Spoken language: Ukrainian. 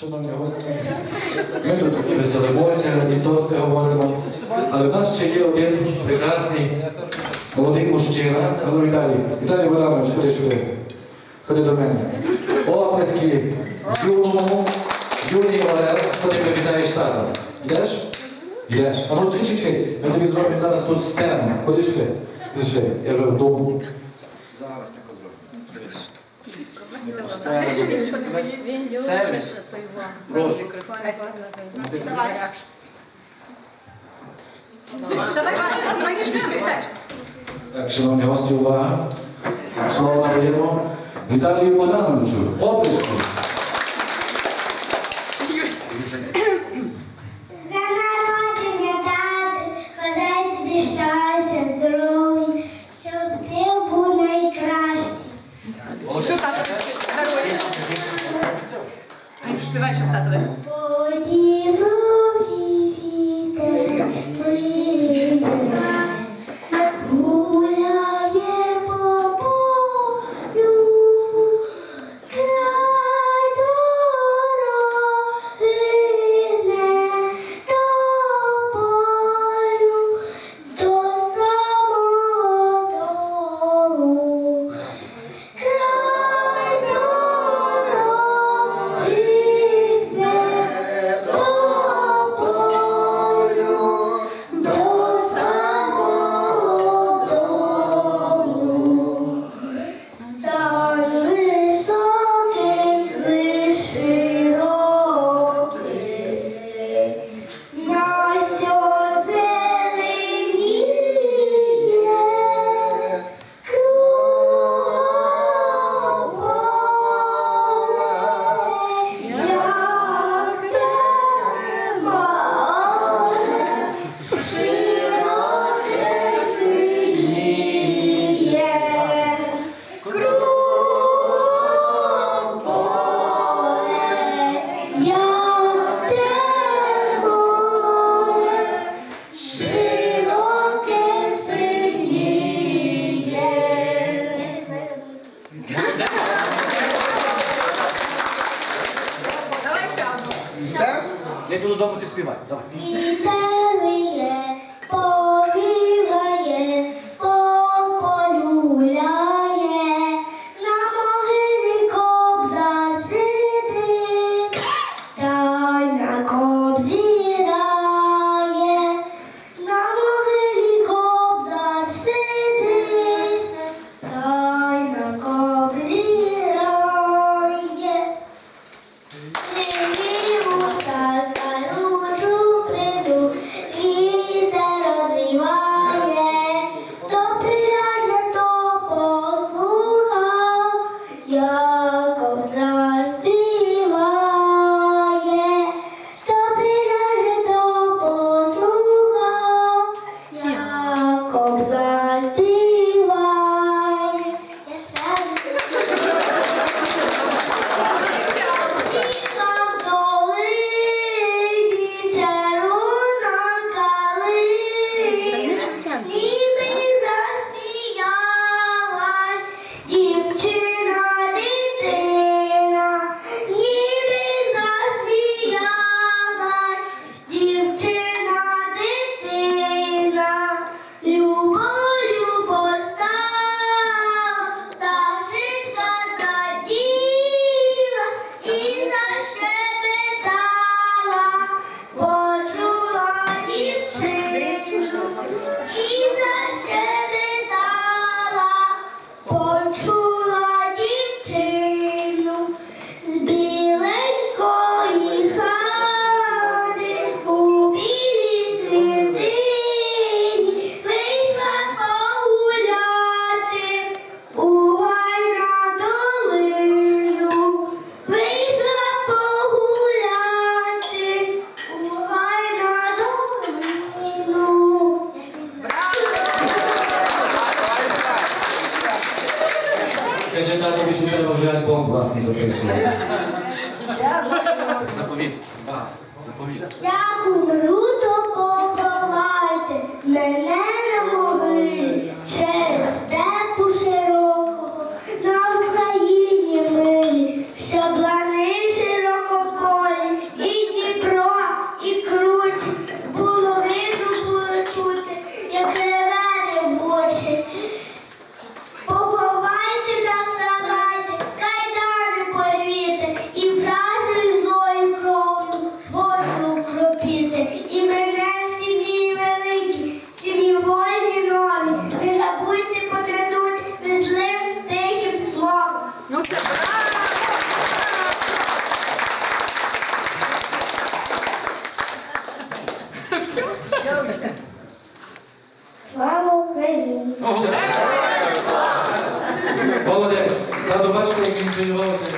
Шановні гості, ми тут веселимося, і тости говоримо. Але в нас ще є один прекрасний молодий мужчина. А Ну, Віталій, Віталій Богданович, ходи сюди. Ходи до мене. Оплески юному, юній Орел, ходи привітаєш тата. Йдеш? Йдеш. А ну чекай, чекай, ми тобі зробимо зараз тут сцену. Ходи сюди. Ходи сюди. Я вже вдома. Зараз тако зробимо. Дивись. Він любить, Сервіс. то його. Прошу. Давай. Так, шановні гості, увага. Слово надаємо Віталію Богдановичу. Оплески. З дня народження, тати, бажаю тобі щастя, здоров'я, щоб ти був найкращий. Що тато Співай щось Я йду додому, ти співай. Давай. Каже, татові, що треба вже альбом власний записувати. Заповіт. Заповіт. Як умру, то поховайте мене на Слава Україні! Молодець. Тато, бачити, як він хвилювався.